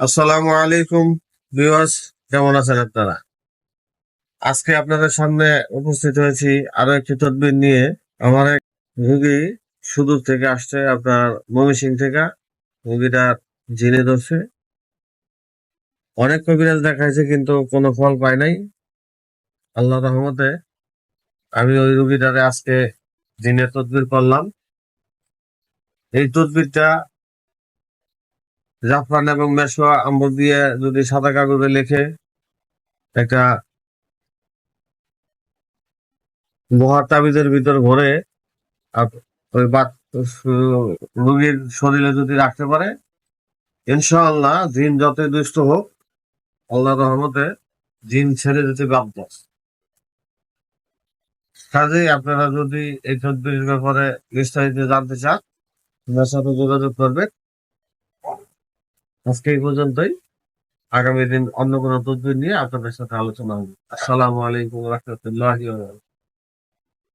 আসসালামু আলাইকুম ভিউয়ার্স, কেমন আছেন আপনারা? আজকে আপনাদের সামনে উপস্থিত হয়েছি আরও একটি তদবির নিয়ে। আমার এক রুগী সুদূর থেকে আসছে, আপনার ময়মনসিং থেকে। রুগীটা জিনে ধরছে। অনেক কবিরাজ দেখাইছে, কিন্তু কোনো ফল পায় নাই। আল্লাহ রহমতে আমি ওই রুগীটারে আজকে জিনের তদবির করলাম। এই তদবিরটা জাফরান এবং মেশোয়া আম্বর দিয়ে যদি সাদা কাগজে লেখে একটা লোহার তাবিজের ভিতর ভরে ওই রোগীর শরীরে যদি রাখতে পারে, ইনশাআল্লাহ জিন যতই দুষ্ট হোক আল্লাহ রহমতে জিন ছেড়ে যেতে বাধ্য কাজেই আপনারা যদি এই চব্বিশ ব্যাপারে বিস্তারিত জানতে চান আমার সাথে যোগাযোগ করবেন। আজকে এই পর্যন্তই। আগামী দিন অন্য কোনো তথ্য নিয়ে আপনাদের সাথে আলোচনা হবে। আসসালামু আলাইকুম রহমতুল্লাহ